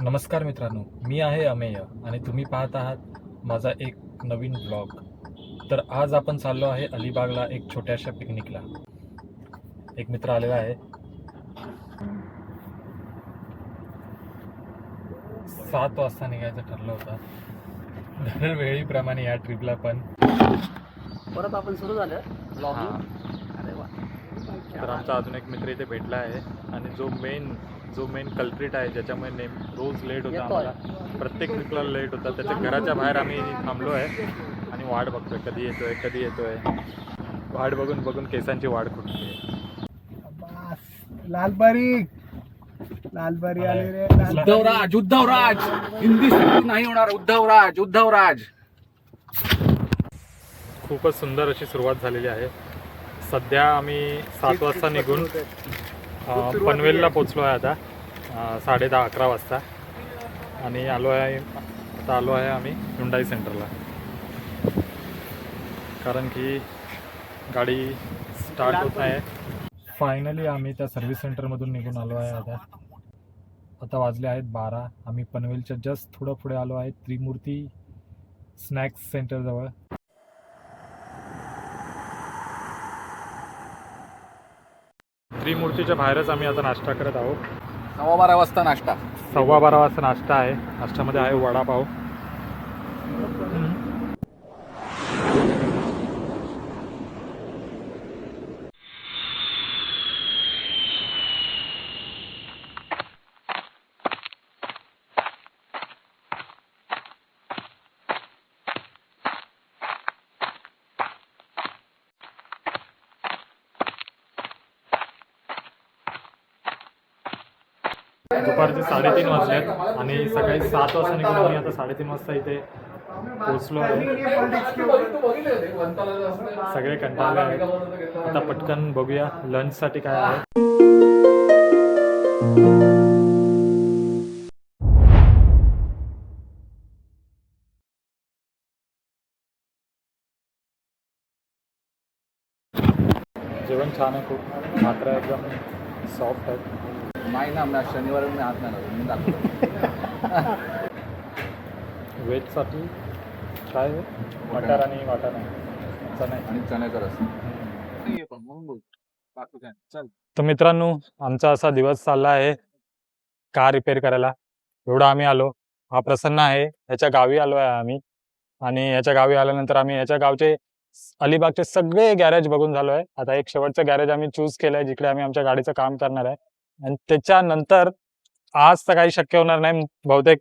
नमस्कार मित्रांनो मी आहे अमेय आणि तुम्ही पाहत आहात माझा एक नवीन ब्लॉग तर आज आपण चाललो आहे अलिबागला एक छोट्याशा पिकनिकला. एक मित्र आलेला आहे. सात वाजता निघायचं ठरलं होतं. दरवेळीप्रमाणे या ट्रिपला पण. परत आपण सुरू झालं. तर आमचा अजून एक मित्र इथे भेटला आहे आणि जो मेन जो मेन कल्प्रिट आहे ज्याच्यामुळे नेम रोज लेट होता. आम्हाला. प्रत्येक ट्रिपला लेट होता. त्याच्या घराच्या बाहेर आम्ही थांबलो आहे आणि वाट बघतोय. कधी येतोय कधी येतोय. वाट बघून बघून केसांची वाढ खुटली लालबारी. लालबारी आले रे उद्धवराज उद्धवराज. हिंदी नाही होणार उद्धवराज उद्धवराज. खूपच सुंदर अशी सुरुवात झालेली आहे. सध्या आम्ही सात वाजता निघून पनवेलला पोचलो आहे. आता साडे दहा अकरा वाजता. आणि आलो आहे आता आलो आहे आम्ही हुंडाई सेंटरला. कारण की गाडी स्टार्ट होत नाही फायनली आम्ही त्या सर्व्हिस सेंटरमधून निघून आलो आहे आता. आता वाजले आहेत बारा. आम्ही पनवेलच्या जस्ट थोडं पुढे आलो आहे त्रिमूर्ती स्नॅक्स सेंटरजवळ त्रिमूर्तीच्या बाहेरच आम्ही आता नाश्ता करत आहोत. सव्वा बारा वाजता नाश्ता. सव्वा बारा वाजता नाश्ता आहे. नाश्त्यामध्ये आहे वडापाव. दुपारचे साडेतीन वाजलेत आणि सकाळी सात वाजता निघून आम्ही आता साडेतीन वाजता इथे पोहोचलो आहे. सगळे कंटाळले आहेत. आता पटकन बघूया लंचसाठी काय आहे. जेवण छान आहे खूप. मात्र एकदम सॉफ्ट आहे. नाही ना मी शनिवार मी आत नाही दाखवतो व्हेजसाठी काय? आहे? मटार आणि वाटाणा चणा. आहे. आणि चण्याचा रस. तर मित्रांनो आमचा असा दिवस चालला आहे. कार रिपेअर करायला. एवढं आम्ही आलो. हा प्रसन्न आहे. ह्याच्या गावी आलो आहे आम्ही. आणि ह्याच्या गावी आल्यानंतर आम्ही ह्याच्या गावचे अलिबागचे सगळे गॅरेज बघून झालो आहे. आता एक शेवटचं गॅरेज आम्ही चूज केलंय जिकडे आम्ही आमच्या गाडीचं काम करणार आहे. आणि त्याच्यानंतर आज तर काही शक्य होणार नाही. बहुतेक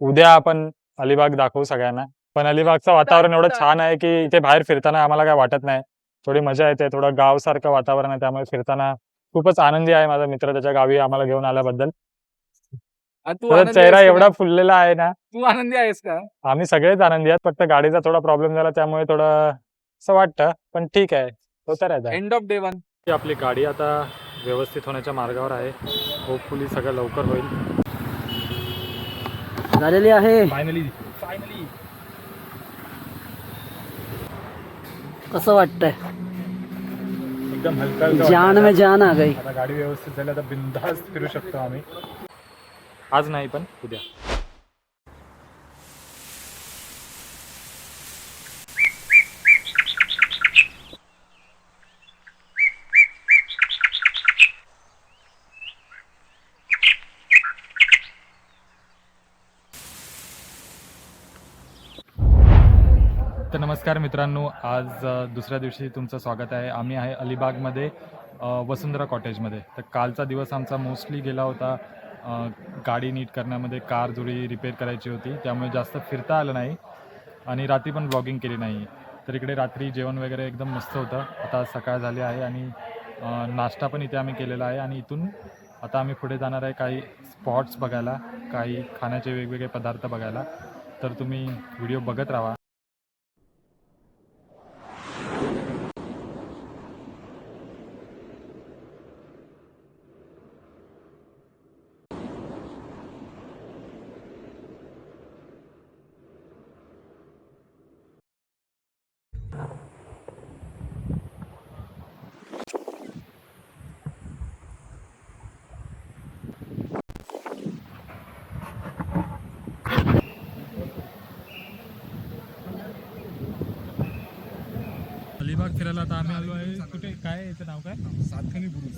उद्या आपण अलिबाग दाखवू सगळ्यांना. पण अलिबागचं वातावरण एवढं छान आहे की इथे बाहेर फिरताना आम्हाला काय वाटत नाही. थोडी मजा येते थोडं गावसारखं वातावरण आहे त्यामुळे फिरताना खूपच आनंदी आहे माझा मित्र त्याच्या गावी आम्हाला घेऊन आल्याबद्दल. चेहरा? एवढा फुललेला आहे ना. तू आनंदी आहेस का? आम्ही सगळेच आनंदी आहेत फक्त गाडीचा थोडा प्रॉब्लेम झाला त्यामुळे थोडं असं वाटतं पण ठीक आहे. होतं राहतं. एंड ऑफ डे वन आपली गाडी आता व्यवस्थित होण्याच्या मार्गावर आहे. होपफुली सगळं लवकर होईल. झालेली आहे. फायनली फायनली कसं वाटतंय? एकदम हलका जान में. जान आ गई. आता गाडी व्यवस्थित झाली आता बिंदास्त फिरू शकतो आम्ही. आज नाही पण उद्या. तर नमस्कार मित्रांनो आज दुसऱ्या दिवशी तुमचं स्वागत आहे. आम्ही आहे अलिबागमध्ये वसुंधरा कॉटेजमध्ये. तर कालचा दिवस आमचा मोस्टली गेला होता गाडी नीट करण्यामध्ये कार जुडी रिपेअर करायची होती. त्यामुळे जास्त फिरता आलं नाही आणि रात्री पण ब्लॉगिंग केली नाही. तर इकडे रात्री जेवण वगैरे एकदम मस्त होतं. आता सकाळ झाली आहे आणि नाश्ता पण इथे आम्ही केलेला आहे आणि इथून आता आम्ही पुढे जाणार आहे काही स्पॉट्स बघायला काही खाण्याचे वेगवेगळे पदार्थ बघायला. तर तुम्ही व्हिडिओ बघत राहा. अलिबाग फिरायला आता आम्ही आलो आहे. कुठे? काय याचं नाव काय? सातखानी बुरुज.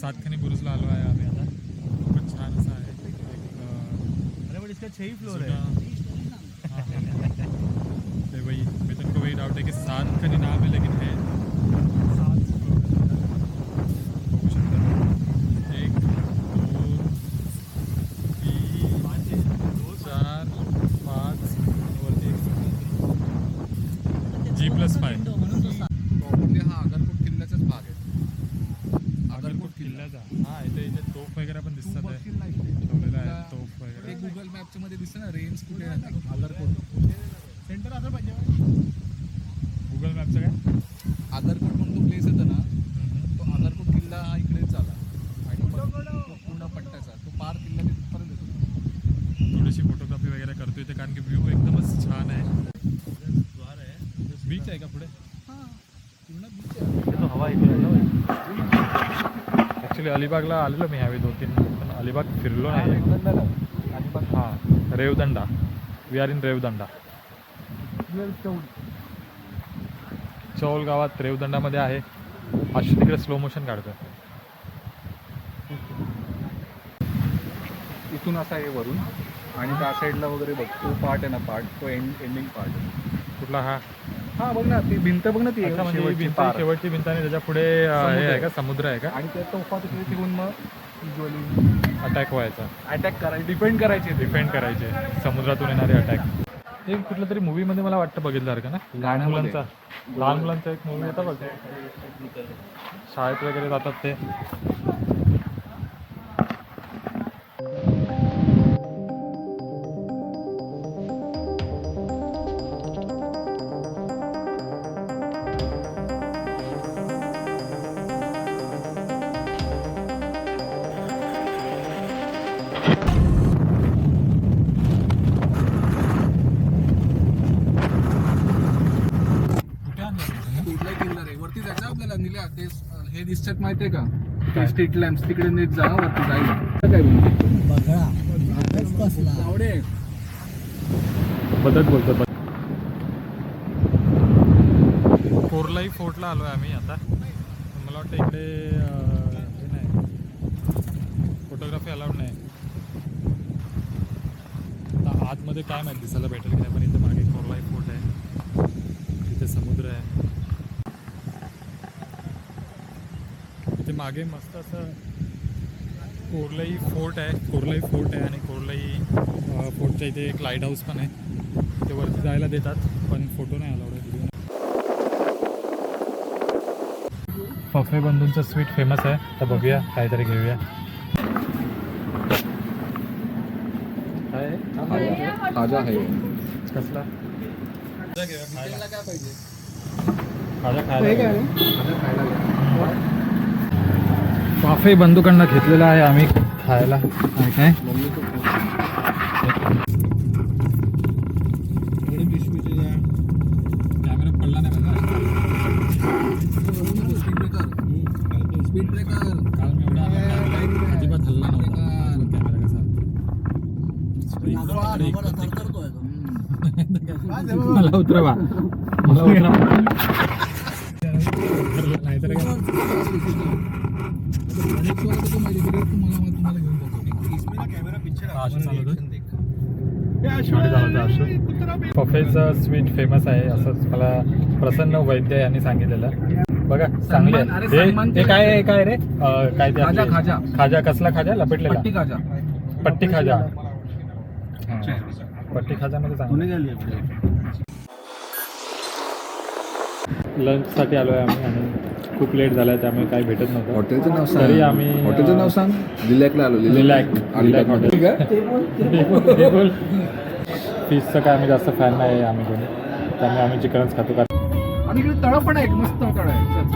सातखनी बुरुजला आलो आहे आम्ही आता. खूपच छान असं आहे. अं, अरे पण इसका छह ही फ्लोर हाँ, वही मैं तुमको वही डाउट है कि सात खनी नाम है. लेकिन है सात floor है. गुगल मॅपचं काय? आगरकोट म्हणून तो प्लेस येतो ना. तो आगरकोट किल्ला हा इकडेच आला आणि तो पूर्ण पट्ट्याचा तो पार किल्ला तिथपर्यंत येतो. थोडीशी फोटोग्राफी वगैरे करतो इथे कारण की व्ह्यू एकदमच छान आहे. बीच आहे का पुढे? पूर्ण बीच आहे हवा ॲक्च्युली अलिबागला आलेलो मी ह्यावेळी दोन तीन पण अलिबाग फिरलो नाही. मग हां Revdanda. We are in Revdanda. Chaul गावात रेवदंडामध्ये आहे. अशी तिकडे स्लो मोशन काढतोय. इथून असा आहे वरून. आणि त्या साईडला वगैरे बघ तो पार्ट आहे ना पार्ट तो एंड एंडिंग पार्ट कुठला हा? हा बघ ना. ती भिंत बघ ना ती. म्हणजे ही शेवटची भिंत पार. शेवटची भिंत आणि त्याच्या पुढे हे आहे. का? समुद्र आहे का? आणि त्या तोफा तिकडे ठेवून मग अटॅक व्हायचा. अटॅक करायचे डिपेंड करायचे ते. डिफेंड करायचे समुद्रातून येणारे अटॅक एक कुठल्या तरी मूवीमध्ये मला वाटतं बघितल्यासारखं ना? लहान गाण्यामध्ये. मुलांचा. लहान मुलांचा एक मूवी होता बघ. शाळेत वगैरे जातात ते. हे दिसतात माहितीये का? ते स्ट्रीट लॅम्प तिकडे नेत जा हं वरती जायला काय बघा आवडे. बदत बोलतो बदत कोरलाई फोर्टला आलो आहे आम्ही आता. मला वाटतं इकडे हे नाही. फोटोग्राफी अलाउड नाही. आता आतमध्ये काय माहिती दिसायला भेटेल की नाही पण इथे मागे कोरलाई फोर्ट आहे. इथे समुद्र आहे. इथे मागे मस्त असं कोरलाई फोर्ट आहे कोरलाई फोर्ट आहे आणि कोरलाई फोर्टच्या इथे एक लाइट हाऊस पण आहे. ते वरती जायला देतात पण फोटो नाही आहे व्हिडिओ पफे बंधूंचं स्वीट फेमस आहे. तर बघूया काहीतरी घेऊया. काय आहे? कसला? काय पाहिजे खाजा खायला. पाफे बंधूकडनं घेतलेला आहे आम्ही खायला. काय काय? मम्मी खूप कॅमेरा पडला नाही स्पीड ब्रेकर स्पीड ब्रेकर काल मी एवढा आनंदात अजिबात हल्ला नव्हता कॅमेरा कसा तरतरतोय तो. मला उतरवा मला उतरवा नाहीतर काय आशू चालवतोय? गाडी चालवतोय आशू. पफेचं स्वीट फेमस आहे असंच मला प्रसन्न वैद्य यांनी सांगितलेलं. बघा चांगले हे काय काय रे? काय ते खाजा, खाजा. कसला खाजा? लपेटलेला. पट्टी खाजा. पट्टी खाजा. हा. पट्टी खाजामध्ये चांगलं लंचसाठी आलो आहे आम्ही आणि खूप लेट झाला आहे त्यामुळे काही भेटत नव्हतं. हॉटेलचं नाव तरी आम्ही हॉटेलचं नाव सांग. लिलॅकला आलो लिलॅक लिलॅक हॉटेल. फिशचं काय आम्ही जास्त फॅन नाही आहे आम्ही कोणी. त्यामुळे आम्ही चिकनच खातो कारण आणि इकडे तळ पण आहे एक मस्त तळ आहे चल.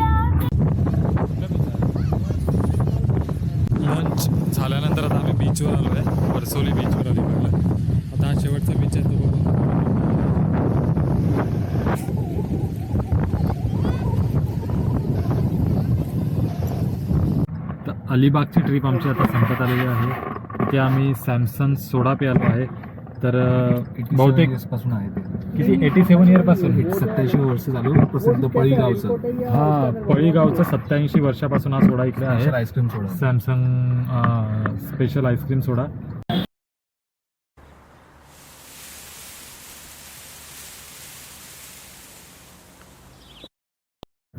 लंच झाल्यानंतर आता आम्ही बीचवर आलो आहे वर्सोली बीचवर आलो आता हा शेवटचा बीच आहे तो. अलिबागची ट्रिप आमची आता संपत आलेली आहे. इथे आम्ही सॅमसंग सोडा पे आलो आहे. तर अं, 87 बहुतेकपासून आहे किती? एटी सेवन इयरपासून सत्याऐंशी वर्ष झालं प्रसिद्ध पळी गावचं हा पळी गावचं सत्याऐंशी वर्षापासून हा सोडा इकडे आहे. Ice cream soda Samsung special ice cream soda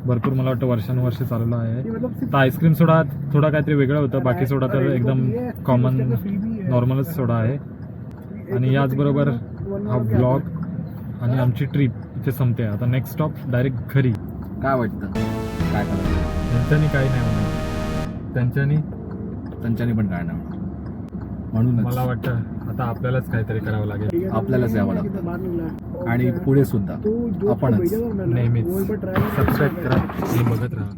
भरपूर मला वाटतं वर्षानुवर्ष चालवलं आहे. तर आईस्क्रीम सोडा थोडा काहीतरी वेगळं होतं. बाकी सोडा तर एकदम कॉमन नॉर्मलच सोडा आहे. आणि याचबरोबर हा ब्लॉग आणि आमची ट्रिप इथे संपते. आता नेक्स्ट स्टॉप डायरेक्ट घरी. काय वाटतं? काय त्यांच्यानी काही नाही होणार त्यांच्यानी त्यांच्यानी पण काय नाही म्हणूनच. मला वाटतं आता आपल्यालाच काहीतरी करावं लागेल. आपल्यालाच यावं लागतं आणि पुढे सुद्धा आपणच. नेहमीच. सबस्क्राईब करा आणि बघत राहा.